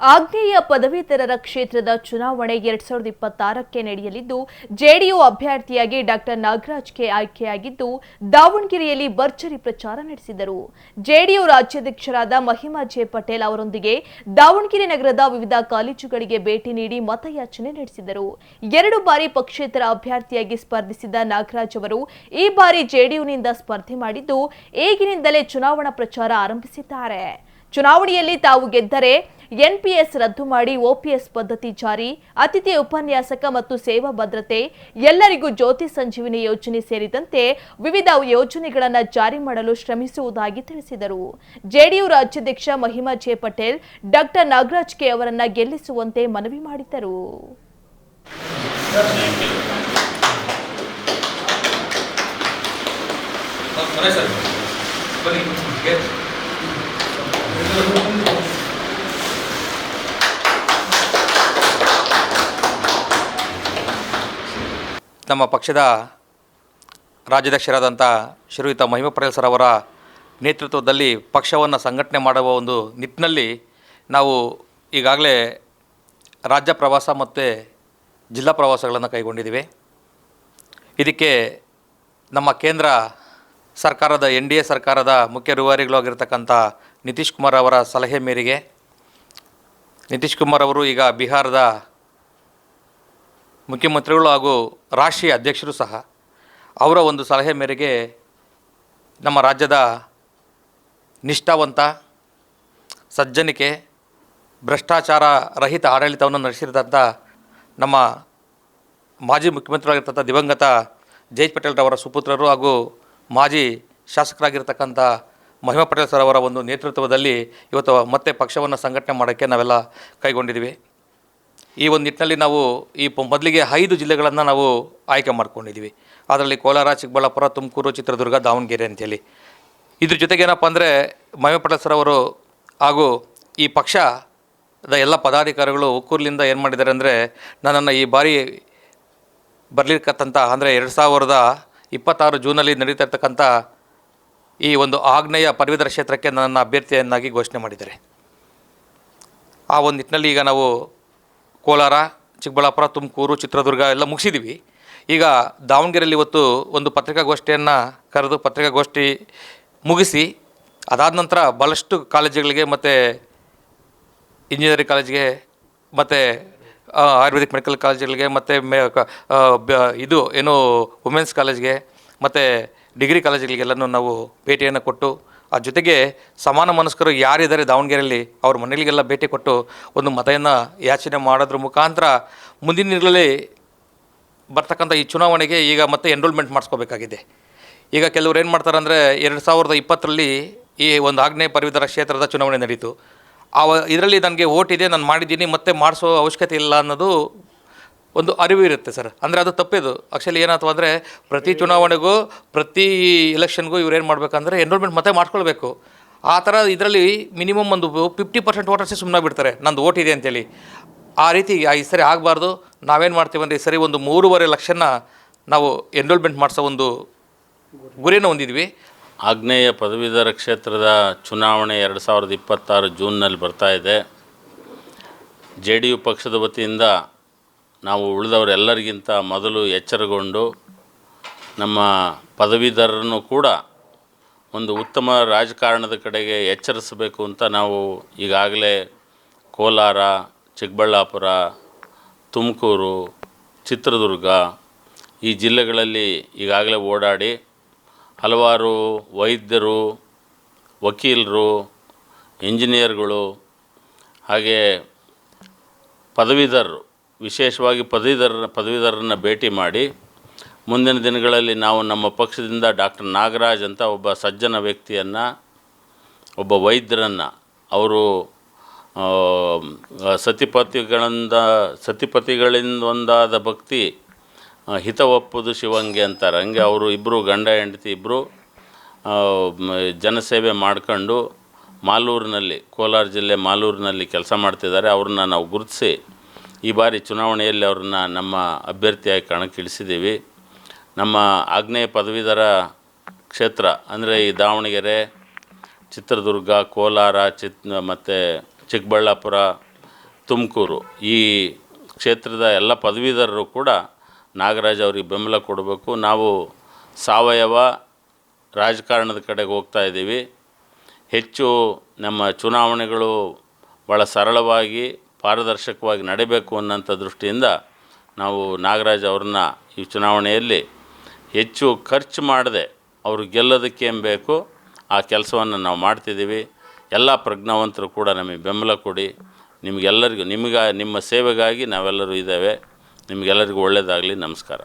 ಆಗ್ನೇಯ ಪದವೀಧರರ ಕ್ಷೇತ್ರದ ಚುನಾವಣೆ ಎರಡ್ ಸಾವಿರದ ಇಪ್ಪತ್ತಾರಕ್ಕೆ ನಡೆಯಲಿದ್ದು, ಜೆಡಿಯು ಅಭ್ಯರ್ಥಿಯಾಗಿ ಡಾಕ್ಟರ್ ನಾಗರಾಜ್ಗೆ ಆಯ್ಕೆಯಾಗಿದ್ದು, ದಾವಣಗೆರೆಯಲ್ಲಿ ಭರ್ಜರಿ ಪ್ರಚಾರ ನಡೆಸಿದರು. ಜೆಡಿಯು ರಾಜ್ಯಾಧ್ಯಕ್ಷರಾದ ಮಹಿಮಾ ಜೆ ಪಟೇಲ್ ಅವರೊಂದಿಗೆ ದಾವಣಗೆರೆ ನಗರದ ವಿವಿಧ ಕಾಲೇಜುಗಳಿಗೆ ಭೇಟಿ ನೀಡಿ ಮತಯಾಚನೆ ನಡೆಸಿದರು. ಎರಡು ಬಾರಿ ಪಕ್ಷೇತರ ಅಭ್ಯರ್ಥಿಯಾಗಿ ಸ್ಪರ್ಧಿಸಿದ್ದ ನಾಗರಾಜ್ ಅವರು ಈ ಬಾರಿ ಜೆಡಿಯುನಿಂದ ಸ್ಪರ್ಧೆ ಮಾಡಿದ್ದು, ಈಗಿನಿಂದಲೇ ಚುನಾವಣಾ ಪ್ರಚಾರ ಆರಂಭಿಸಿದ್ದಾರೆ. ಚುನಾವಣೆಯಲ್ಲಿ ತಾವು ಗೆದ್ದರೆ ಎನ್ಪಿಎಸ್ ರದ್ದು ಮಾಡಿ ಓಪಿಎಸ್ ಪದ್ಧತಿ ಜಾರಿ ಅತಿಥಿ ಉಪನ್ಯಾಸಕ ಮತ್ತು ಸೇವಾ ಭದ್ರತೆ, ಎಲ್ಲರಿಗೂ ಜ್ಯೋತಿ ಸಂಜೀವಿನಿ ಯೋಜನೆ ಸೇರಿದಂತೆ ವಿವಿಧ ಯೋಜನೆಗಳನ್ನು ಜಾರಿ ಮಾಡಲು ಶ್ರಮಿಸುವುದಾಗಿ ತಿಳಿಸಿದರು. ಜೆಡಿಯು ರಾಜ್ಯಾಧ್ಯಕ್ಷ Mahima J Patel, doctor Nagaraj K ಅವರನ್ನು ಗೆಲ್ಲಿಸುವಂತೆ ಮನವಿ ಮಾಡಿದರು ನಮ್ಮ ಪಕ್ಷದ ರಾಜ್ಯಾಧ್ಯಕ್ಷರಾದಂಥ ಶ್ರೀಯುತ ಮಹಿಮಾ ಪಟೇಲ್ ಸರ್ ಅವರ ನೇತೃತ್ವದಲ್ಲಿ ಪಕ್ಷವನ್ನು ಸಂಘಟನೆ ಮಾಡುವ ಒಂದು ನಿಟ್ಟಿನಲ್ಲಿ ನಾವು ಈಗಾಗಲೇ ರಾಜ್ಯ ಪ್ರವಾಸ ಮತ್ತು ಜಿಲ್ಲಾ ಪ್ರವಾಸಗಳನ್ನು ಕೈಗೊಂಡಿದ್ದೀವಿ. ಇದಕ್ಕೆ ನಮ್ಮ ಕೇಂದ್ರ ಸರ್ಕಾರದ, ಎನ್ ಡಿ ಎ ಸರ್ಕಾರದ ಮುಖ್ಯ ರೂವಾರಿಗಳು ಆಗಿರ್ತಕ್ಕಂಥ ನಿತೀಶ್ ಕುಮಾರ್ ಅವರ ಸಲಹೆ ಮೇರೆಗೆ. ನಿತೀಶ್ ಕುಮಾರ್ ಅವರು ಈಗ ಬಿಹಾರದ ಮುಖ್ಯಮಂತ್ರಿಗಳು ಹಾಗೂ ರಾಷ್ಟ್ರೀಯ ಅಧ್ಯಕ್ಷರು ಸಹ ಅವರ ಒಂದು ಸಲಹೆ ಮೇರೆಗೆ ನಮ್ಮ ರಾಜ್ಯದ ನಿಷ್ಠಾವಂತ, ಸಜ್ಜನಿಕೆ, ಭ್ರಷ್ಟಾಚಾರ ರಹಿತ ಆಡಳಿತವನ್ನು ನಡೆಸಿದಂಥ ನಮ್ಮ ಮಾಜಿ ಮುಖ್ಯಮಂತ್ರಿಗಳಾಗಿರ್ತಕ್ಕಂಥ ದಿವಂಗತ ಜಯಜ್ ಪಟೇಲ್ರವರ ಸುಪುತ್ರರು ಹಾಗೂ ಮಾಜಿ ಶಾಸಕರಾಗಿರ್ತಕ್ಕಂಥ ಮಹಿಮಾ ಪಟೇಲ್ ಸರ್ ಅವರ ಒಂದು ನೇತೃತ್ವದಲ್ಲಿ ಇವತ್ತು ಮತ್ತೆ ಪಕ್ಷವನ್ನು ಸಂಘಟನೆ ಮಾಡೋಕ್ಕೆ ನಾವೆಲ್ಲ ಕೈಗೊಂಡಿದ್ದೀವಿ. ಈ ಒಂದು ನಿಟ್ಟಿನಲ್ಲಿ ನಾವು ಈ ಮೊದಲಿಗೆ ಐದು ಜಿಲ್ಲೆಗಳನ್ನು ನಾವು ಆಯ್ಕೆ ಮಾಡ್ಕೊಂಡಿದ್ದೀವಿ. ಅದರಲ್ಲಿ ಕೋಲಾರ, ಚಿಕ್ಕಬಳ್ಳಾಪುರ, ತುಮಕೂರು, ಚಿತ್ರದುರ್ಗ, ದಾವಣಗೆರೆ ಅಂತೇಳಿ. ಇದ್ರ ಜೊತೆಗೆ ಏನಪ್ಪ ಅಂದರೆ ಮಹಿಮಾ ಪಟೇಲ್ ಸರ್ ಅವರು ಹಾಗೂ ಈ ಪಕ್ಷದ ಎಲ್ಲ ಪದಾಧಿಕಾರಿಗಳು ಒಕ್ಕೂರ್ಲಿಂದ ಏನು ಮಾಡಿದ್ದಾರೆ ಅಂದರೆ ನನ್ನನ್ನು ಈ ಬಾರಿ ಬರಲಿಕ್ಕಂಥ ಅಂದರೆ ಎರಡು ಸಾವಿರದ ಇಪ್ಪತ್ತಾರು ಜೂನಲ್ಲಿ ನಡೀತಾ ಇರ್ತಕ್ಕಂಥ ಈ ಒಂದು ಆಗ್ನೇಯ ಪದವೀಧರ ಕ್ಷೇತ್ರಕ್ಕೆ ನನ್ನ ಅಭ್ಯರ್ಥಿಯನ್ನಾಗಿ ಘೋಷಣೆ ಮಾಡಿದ್ದಾರೆ. ಆ ಒಂದು ನಿಟ್ಟಿನಲ್ಲಿ ಈಗ ನಾವು ಕೋಲಾರ, ಚಿಕ್ಕಬಳ್ಳಾಪುರ, ತುಮಕೂರು, ಚಿತ್ರದುರ್ಗ ಎಲ್ಲ ಮುಗಿಸಿದ್ದೀವಿ ಈಗ ದಾವಣಗೆರೆಯಲ್ಲಿ ಇವತ್ತು ಒಂದು ಪತ್ರಿಕಾಗೋಷ್ಠಿಯನ್ನು ಕರೆದು ಪತ್ರಿಕಾಗೋಷ್ಠಿ ಮುಗಿಸಿ, ಅದಾದ ನಂತರ ಭಾಳಷ್ಟು ಕಾಲೇಜುಗಳಿಗೆ ಮತ್ತು ಇಂಜಿನಿಯರಿಂಗ್ ಕಾಲೇಜಿಗೆ ಮತ್ತು ಆಯುರ್ವೇದಿಕ್ ಮೆಡಿಕಲ್ ಕಾಲೇಜುಗಳಿಗೆ ಮತ್ತು ಮೇ ಇದು ಏನು ವುಮೆನ್ಸ್ ಕಾಲೇಜ್ಗೆ ಮತ್ತು ಡಿಗ್ರಿ ಕಾಲೇಜುಗಳಿಗೆಲ್ಲನೂ ನಾವು ಭೇಟಿಯನ್ನು ಕೊಟ್ಟು, ಆ ಜೊತೆಗೆ ಸಮಾನ ಮನಸ್ಕರು ಯಾರಿದ್ದಾರೆ ದಾವಣಗೆರೆಯಲ್ಲಿ, ಅವ್ರ ಮನೆಗಳಿಗೆಲ್ಲ ಭೇಟಿ ಕೊಟ್ಟು ಒಂದು ಮತೆಯನ್ನು ಯಾಚನೆ ಮಾಡೋದ್ರ ಮುಖಾಂತರ ಮುಂದಿನ ದಿನಗಳಲ್ಲಿ ಬರ್ತಕ್ಕಂಥ ಈ ಚುನಾವಣೆಗೆ ಈಗ ಮತ್ತೆ ಎನ್ರೋಲ್ಮೆಂಟ್ ಮಾಡಿಸ್ಕೋಬೇಕಾಗಿದೆ. ಈಗ ಕೆಲವರು ಏನು ಮಾಡ್ತಾರೆ ಅಂದರೆ ಎರಡು ಸಾವಿರದ ಇಪ್ಪತ್ತರಲ್ಲಿ ಈ ಒಂದು ಆಗ್ನೇಯ ಪದವೀಧರ ಕ್ಷೇತ್ರದ ಚುನಾವಣೆ ನಡೀತು. ಆ ಇದರಲ್ಲಿ ನನಗೆ ಓಟ್ ಇದೆ, ನಾನು ಮಾಡಿದ್ದೀನಿ, ಮತ್ತೆ ಮಾಡಿಸೋ ಅವಶ್ಯಕತೆ ಇಲ್ಲ ಅನ್ನೋದು ಒಂದು ಅರಿವು ಇರುತ್ತೆ ಸರ್. ಅಂದರೆ ಅದು ತಪ್ಪಿದು. ಆ್ಯಕ್ಚುಲಿ ಏನಾಯ್ತು ಅಂದರೆ ಪ್ರತಿ ಚುನಾವಣೆಗೂ, ಪ್ರತಿ ಎಲೆಕ್ಷನ್ಗೂ ಇವ್ರು ಏನು ಮಾಡಬೇಕಂದ್ರೆ ಎನ್ರೋಲ್ಮೆಂಟ್ ಮತ್ತೆ ಮಾಡ್ಕೊಳ್ಬೇಕು. ಆ ಥರ ಇದರಲ್ಲಿ ಮಿನಿಮಮ್ ಒಂದು ಫಿಫ್ಟಿ ಪರ್ಸೆಂಟ್ ವೋಟರ್ಸೇ ಸುಮ್ಮನೆ ಬಿಡ್ತಾರೆ. ನಂದು ಓಟ್ ಇದೆ ಅಂತೇಳಿ. ಆ ರೀತಿ ಈ ಸರಿ ಆಗಬಾರ್ದು. ನಾವೇನು ಮಾಡ್ತೀವಿ ಅಂದರೆ ಈ ಸರಿ ಒಂದು ಮೂರುವರೆ ಲಕ್ಷನ ನಾವು ಎನ್ರೋಲ್ಮೆಂಟ್ ಮಾಡಿಸೋ ಒಂದು ಗುರಿಯನ್ನು ಹೊಂದಿದ್ವಿ. ಆಗ್ನೇಯ ಪದವೀಧರ ಕ್ಷೇತ್ರದ ಚುನಾವಣೆ ಎರಡು ಸಾವಿರದ ಇಪ್ಪತ್ತಾರು ಜೂನ್ನಲ್ಲಿ ಬರ್ತಾ ಇದೆ. ಜೆ ಡಿ ಯು ಪಕ್ಷದ ವತಿಯಿಂದ ನಾವು ಉಳಿದವರೆಲ್ಲರಿಗಿಂತ ಮೊದಲು ಎಚ್ಚರಗೊಂಡು ನಮ್ಮ ಪದವೀಧರರನ್ನು ಕೂಡ ಒಂದು ಉತ್ತಮ ರಾಜಕಾರಣದ ಕಡೆಗೆ ಎಚ್ಚರಿಸಬೇಕು ಅಂತ ನಾವು ಈಗಾಗಲೇ ಕೋಲಾರ, ಚಿಕ್ಕಬಳ್ಳಾಪುರ, ತುಮಕೂರು, ಚಿತ್ರದುರ್ಗ ಈ ಜಿಲ್ಲೆಗಳಲ್ಲಿ ಈಗಾಗಲೇ ಓಡಾಡಿ ಹಲವಾರು ವೈದ್ಯರು, ವಕೀಲರು, ಇಂಜಿನಿಯರ್ಗಳು ಹಾಗೆ ಪದವೀಧರರು ವಿಶೇಷವಾಗಿ ಪದವೀಧರ ಪದವೀಧರನ್ನು ಭೇಟಿ ಮಾಡಿ ಮುಂದಿನ ದಿನಗಳಲ್ಲಿ ನಾವು ನಮ್ಮ ಪಕ್ಷದಿಂದ ಡಾಕ್ಟರ್ ನಾಗರಾಜ್ ಅಂತ ಒಬ್ಬ ಸಜ್ಜನ ವ್ಯಕ್ತಿಯನ್ನು, ಒಬ್ಬ ವೈದ್ಯರನ್ನು, ಅವರು ಸತಿಪತಿಗಳಿಂದ ಸತಿಪತಿಗಳಿಂದ ಒಂದಾದ ಭಕ್ತಿ ಹಿತ ಒಪ್ಪುದು ಶಿವಂಗೆ ಅಂತಾರೆ. ಹಂಗೆ ಅವರು ಇಬ್ಬರು ಗಂಡ ಹೆಂಡತಿ ಇಬ್ಬರು ಜನಸೇವೆ ಮಾಡ್ಕೊಂಡು ಮಾಲೂರಿನಲ್ಲಿ, ಕೋಲಾರ ಜಿಲ್ಲೆ ಮಾಲೂರಿನಲ್ಲಿ ಕೆಲಸ ಮಾಡ್ತಿದ್ದಾರೆ. ಅವ್ರನ್ನ ನಾವು ಗುರುತಿಸಿ ಈ ಬಾರಿ ಚುನಾವಣೆಯಲ್ಲಿ ಅವ್ರನ್ನ ನಮ್ಮ ಅಭ್ಯರ್ಥಿಯಾಗಿ ಕಣಕ್ಕಿಳಿಸಿದ್ದೀವಿ. ನಮ್ಮ ಆಗ್ನೇಯ ಪದವೀಧರ ಕ್ಷೇತ್ರ ಅಂದರೆ ಈ ದಾವಣಗೆರೆ, ಚಿತ್ರದುರ್ಗ, ಕೋಲಾರ, ಚಿತ್, ಮತ್ತು ಚಿಕ್ಕಬಳ್ಳಾಪುರ, ತುಮಕೂರು ಈ ಕ್ಷೇತ್ರದ ಎಲ್ಲ ಪದವೀಧರರು ಕೂಡ ನಾಗರಾಜ್ ಅವರಿಗೆ ಬೆಂಬಲ ಕೊಡಬೇಕು. ನಾವು ಸಾವಯವ ರಾಜಕಾರಣದ ಕಡೆಗೆ ಹೋಗ್ತಾ ಇದ್ದೀವಿ. ಹೆಚ್ಚು ನಮ್ಮ ಚುನಾವಣೆಗಳು ಭಾಳ ಸರಳವಾಗಿ ಪಾರದರ್ಶಕವಾಗಿ ನಡೆಯಬೇಕು ಅನ್ನೋಂಥ ದೃಷ್ಟಿಯಿಂದ ನಾವು ನಾಗರಾಜ್ ಅವ್ರನ್ನ ಈ ಚುನಾವಣೆಯಲ್ಲಿ ಹೆಚ್ಚು ಖರ್ಚು ಮಾಡದೆ ಅವರು ಗೆಲ್ಲೋದಕ್ಕೆ ಏನು ಬೇಕು, ಆ ಕೆಲಸವನ್ನು ನಾವು ಮಾಡ್ತಿದ್ದೀವಿ. ಎಲ್ಲ ಪ್ರಜ್ಞಾವಂತರು ಕೂಡ ನಮಗೆ ಬೆಂಬಲ ಕೊಡಿ. ನಿಮಗೆಲ್ಲರಿಗೂ, ನಿಮಗೆ, ನಿಮ್ಮ ಸೇವೆಗಾಗಿ ನಾವೆಲ್ಲರೂ ಇದ್ದೇವೆ. ನಿಮಗೆಲ್ಲರಿಗೂ ಒಳ್ಳೆಯದಾಗಲಿ ನಮಸ್ಕಾರ.